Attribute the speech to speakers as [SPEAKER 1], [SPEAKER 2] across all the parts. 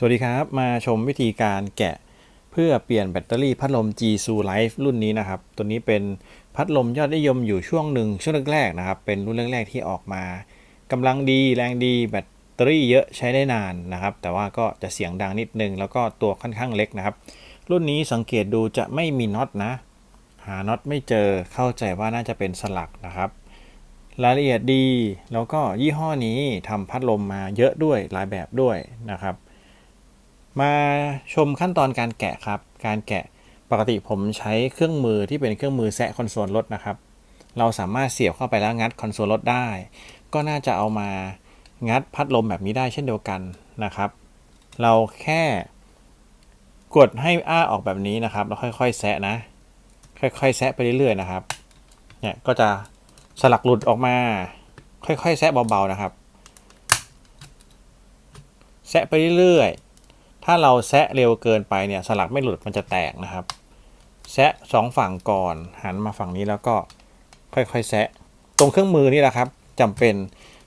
[SPEAKER 1] สวัสดีครับ มาชมวิธีการแกะเพื่อเปลี่ยนแบตเตอรี่พัดลม G s u Life รุ่นนี้นะครับ ตัวนี้เป็นพัดลมยอดนิยมอยู่ช่วงหนึ่งช่วงแรกๆนะครับ เป็นรุ่นแรกๆที่ออกมากำลังดีแรงดีแบตเตอรี่เยอะใช้ได้นานนะครับ แต่ว่าก็จะเสียงดังนิดนึง แล้วก็ตัวค่อนข้างเล็กนะครับ รุ่นนี้สังเกตดูจะไม่มีน็อตนะ หาน็อตไม่เจอเข้าใจว่าน่าจะเป็นสลักนะครับรายละเอียดดีแล้วก็ยี่ห้อนี้ทำพัดลมมาเยอะด้วยหลายแบบด้วยนะครับ มาชมขั้นตอนการแกะครับ การแกะปกติผมใช้เครื่องมือที่เป็นเครื่องมือแซะคอนโซลรถนะครับ เราสามารถเสียบเข้าไปแล้วงัดคอนโซลรถได้ ก็น่าจะเอามางัดพัดลมแบบนี้ได้เช่นเดียวกันนะครับ เราแค่กดให้อ้าออกแบบนี้นะครับ แล้วค่อยๆแซะนะ ค่อยๆแซะไปเรื่อยๆนะครับ เนี่ยก็จะสลักหลุดออกมา ค่อยๆแซะเบาๆนะครับ แซะไปเรื่อยๆ ถ้าเราแซะเร็วเกินไปเนี่ยสลักไม่หลุดมันจะแตกนะครับ แซะสองฝั่งก่อนหันมาฝั่งนี้แล้วก็ค่อยๆแซะ ตรงเครื่องมือนี่แหละครับจำเป็น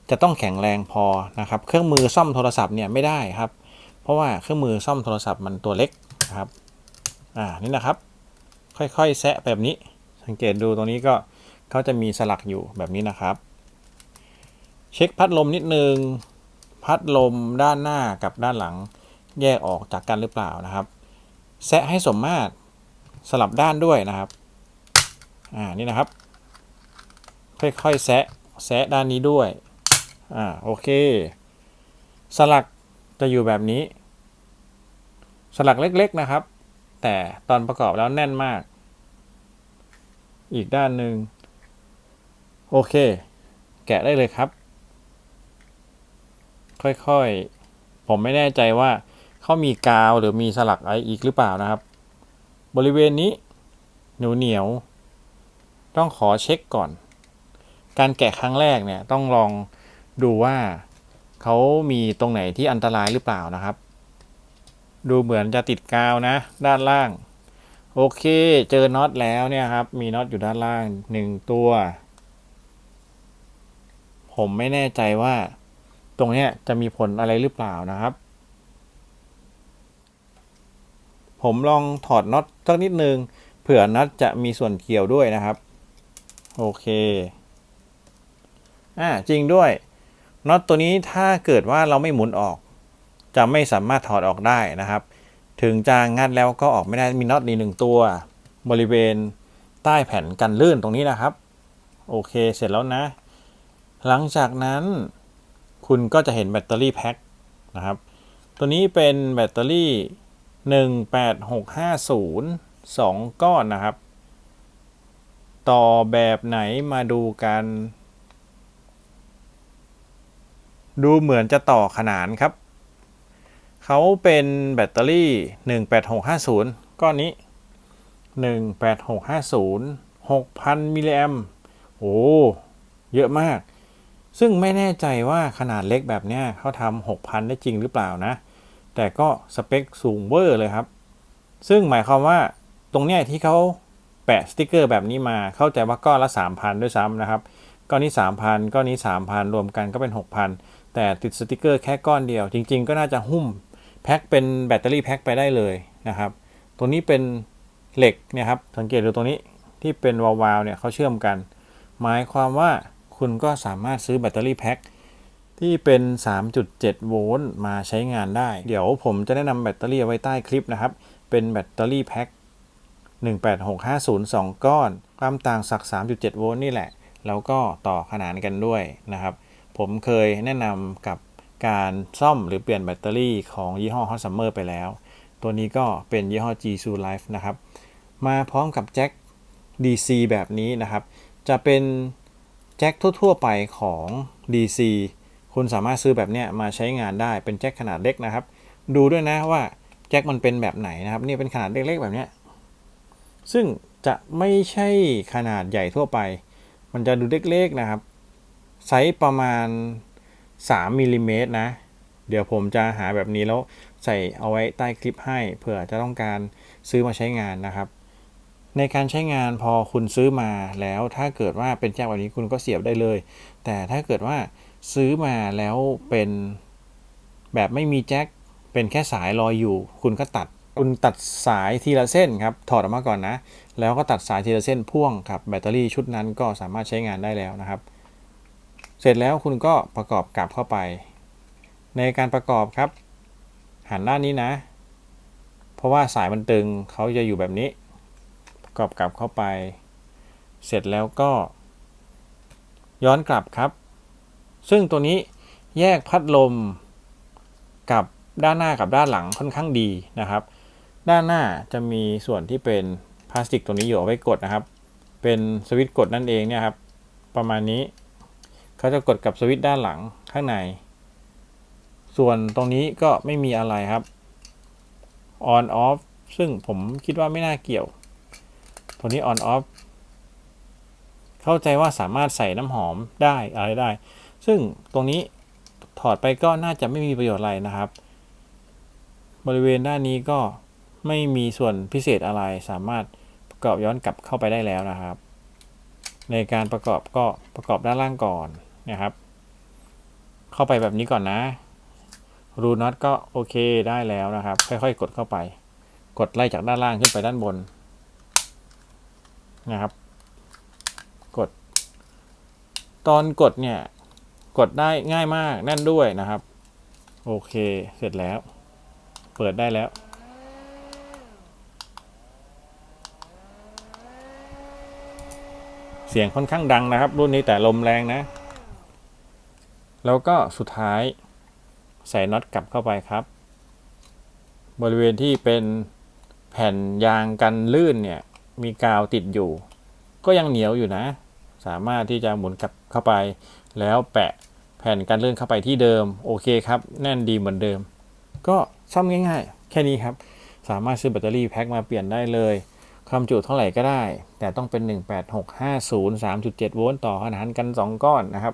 [SPEAKER 1] จะต้องแข็งแรงพอนะครับ เครื่องมือซ่อมโทรศัพท์เนี่ยไม่ได้ครับ เพราะว่าเครื่องมือซ่อมโทรศัพท์มันตัวเล็กนะครับอ่านี่นะครับ ค่อยๆแซะแบบนี้ สังเกตดูตรงนี้ก็เขาจะมีสลักอยู่แบบนี้นะครับ เช็คพัดลมนิดนึง พัดลมด้านหน้ากับด้านหลัง แยกออกจากกันหรือเปล่านะครับแซะให้สมมาตรสลับด้านด้วยนะครับอ่านี่นะครับ ค่อยๆแซะแซะด้านนี้ด้วยอ่าโอเค สลักจะอยู่แบบนี้ สลักเล็กๆนะครับ แต่ตอนประกอบแล้วแน่นมาก อีกด้านหนึ่งโอเค แกะได้เลยครับ ค่อยๆ ผมไม่แน่ใจว่า เขามีกาวหรือมีสลักอะไรอีกหรือเปล่านะครับ บริเวณนี้เหนียวเหนียวต้องขอเช็คก่อน การแกะครั้งแรกเนี่ยต้องลองดูว่าเขามีตรงไหนที่อันตรายหรือเปล่านะครับ ดูเหมือนจะติดกาวนะ ด้านล่าง โอเคเจอน็อตแล้วเนี่ยครับ มีน็อตอยู่ด้านล่างหนึ่งตัว ผมไม่แน่ใจว่า ตรงเนี้ยจะมีผลอะไรหรือเปล่านะครับ ผมลองถอดน็อตสักนิดนึง เผื่อน็อตจะมีส่วนเกี่ยวด้วยนะครับ โอเค อ่าจริงด้วย น็อตตัวนี้ถ้าเกิดว่าเราไม่หมุนออก จะไม่สามารถถอดออกได้นะครับ ถึงจะงัดแล้วก็ออกไม่ได้มีน็อตนี้หนึ่งตัว บริเวณใต้แผ่นกันลื่นตรงนี้นะครับ โอเคเสร็จแล้วนะ หลังจากนั้นคุณก็จะเห็นแบตเตอรี่แพ็คนะครับ ตัวนี้เป็นแบตเตอรี่ 18650 2 ก้อนนะครับ ต่อแบบไหนมาดูกัน ดูเหมือนจะต่อขนานครับ เขาเป็นแบตเตอรี่ 18650 ก้อนนี้ 18650 6,000 มิลลิแอมโอ้ เยอะมาก ซึ่งไม่แน่ใจว่าขนาดเล็กแบบเนี้ยเขาทำ6,000 ได้จริงหรือเปล่านะ แต่ก็สเปคสูงเวอร์เลยครับ ซึ่งหมายความว่าตรงเนี้ยที่เขาแปะสติกเกอร์แบบนี้มาเข้าใจว่าก้อนละ 3,000 ด้วยซ้ำนะครับ ก้อนนี้ 3,000 ก้อนนี้ 3,000 รวมกันก็เป็น 6,000 แต่ติดสติกเกอร์แค่ก้อนเดียว จริง ๆ ก็น่าจะหุ้มแพ็คเป็นแบตเตอรี่แพ็คไปได้เลยนะครับ ตัวนี้เป็นเหล็กเนี่ยครับ สังเกตดูตรงนี้ที่เป็นวาวๆเนี่ยเขาเชื่อมกัน หมายความว่าคุณก็สามารถซื้อแบตเตอรี่แพ็ค ที่เป็น 3.7 โวลต์มาใช้งานได้ เดี๋ยวผมจะแนะนำแบตเตอรี่ไว้ใต้คลิปนะครับ เป็นแบตเตอรี่แพ็ค18650ก้อน ความต่างสัก 3.7 โวลต์นี่แหละ แล้วก็ต่อขนานกันด้วยนะครับ ผมเคยแนะนำกับการซ่อมหรือเปลี่ยนแบตเตอรี่ของยี่ห้อ Hot Summer ไปแล้ว ตัวนี้ก็เป็นยี่ห้อ G s u Life นะครับ มาพร้อมกับแจ็ค DC แบบนี้นะครับ จะเป็นแจ็คทั่ว ๆ ไปของ DC คุณสามารถซื้อแบบเนี้ยมาใช้งานได้เป็นแจ็คขนาดเล็กนะครับ ดูด้วยนะว่าแจ็คมันเป็นแบบไหนนะครับนี่เป็นขนาดเล็กๆแบบเนี้ยซึ่งจะไม่ใช่ขนาดใหญ่ทั่วไป มันจะดูเล็กๆนะครับไซส์ประมาณ 3มิลลิเมตรนะ เดี๋ยวผมจะหาแบบนี้แล้วใส่เอาไว้ใต้คลิปให้เผื่อจะต้องการซื้อมาใช้งานนะครับ ในการใช้งานพอคุณซื้อมาแล้วถ้าเกิดว่าเป็นแจ็คแบบนี้คุณก็เสียบได้เลย แต่ถ้าเกิดว่า ซื้อมาแล้วเป็นแบบไม่มีแจ็คเป็นแค่สายลอยอยู่ คุณก็ตัดคุณตัดสายทีละเส้นครับ ถอดออกมาก่อนนะ แล้วก็ตัดสายทีละเส้นพ่วงครับแบตเตอรี่ชุดนั้นก็สามารถใช้งานได้แล้วนะครับ เสร็จแล้วคุณก็ประกอบกลับเข้าไป ในการประกอบครับ หันด้านนี้นะ เพราะว่าสายมันตึงเขาจะอยู่แบบนี้ ประกอบกลับเข้าไป เสร็จแล้วก็ ย้อนกลับครับ ซึ่งตัวนี้แยกพัดลมกับด้านหน้ากับด้านหลังค่อนข้างดีนะครับ ด้านหน้าจะมีส่วนที่เป็นพลาสติกตัวนี้อยู่เอาไว้กดนะครับ เป็นสวิตช์กดนั่นเองเนี่ยครับ ประมาณนี้เขาจะกดกับสวิตช์ด้านหลังข้างใน ส่วนตรงนี้ก็ไม่มีอะไรครับ on off ซึ่งผมคิดว่าไม่น่าเกี่ยว ตัวนี้ on off เข้าใจว่าสามารถใส่น้ำหอมได้อะไรได้ ซึ่งตรงนี้ถอดไปก็น่าจะไม่มีประโยชน์อะไรนะครับ บริเวณด้านนี้ก็ไม่มีส่วนพิเศษอะไรสามารถประกอบย้อนกลับเข้าไปได้แล้วนะครับ ในการประกอบก็ประกอบด้านล่างก่อนนะครับ เข้าไปแบบนี้ก่อนนะรูน็อตก็โอเคได้แล้วนะครับ ค่อยๆ กดเข้าไป กดไล่จากด้านล่างขึ้นไปด้านบนนะครับ กด ตอนกดเนี่ย กดได้ง่ายมากแน่นด้วยนะครับ โอเคเสร็จแล้ว เปิดได้แล้ว เสียงค่อนข้างดังนะครับ รุ่นนี้แต่ลมแรงนะ แล้วก็สุดท้ายใส่น็อตกลับเข้าไปครับ บริเวณที่เป็นแผ่นยางกันลื่นเนี่ย มีกาวติดอยู่ ก็ยังเหนียวอยู่นะ สามารถที่จะหมุนกลับเข้าไป แล้วแปะแผ่นกันลื่นเข้าไปที่เดิม โอเคครับ แน่นดีเหมือนเดิม ก็ซ่อมง่ายๆ แค่นี้ครับ สามารถซื้อแบตเตอรี่แพ็คมาเปลี่ยนได้เลยความจุเท่าไหร่ก็ได้ แต่ต้องเป็น 18650 3.7 โวลต์ต่อขนานกัน 2 ก้อนนะครับ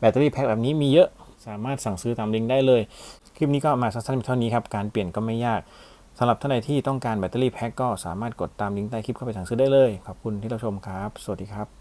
[SPEAKER 1] แบตเตอรี่แพ็คแบบนี้มีเยอะสามารถสั่งซื้อตามลิงก์ได้เลย คลิปนี้ก็มาสั้นๆเพียงเท่านี้ครับ การเปลี่ยนก็ไม่ยากสำหรับท่านใดที่ต้องการแบตเตอรี่แพ็คก็สามารถกดตามลิงก์ใต้คลิปเข้าไปสั่งซื้อได้เลย ขอบคุณที่รับชมครับ สวัสดีครับ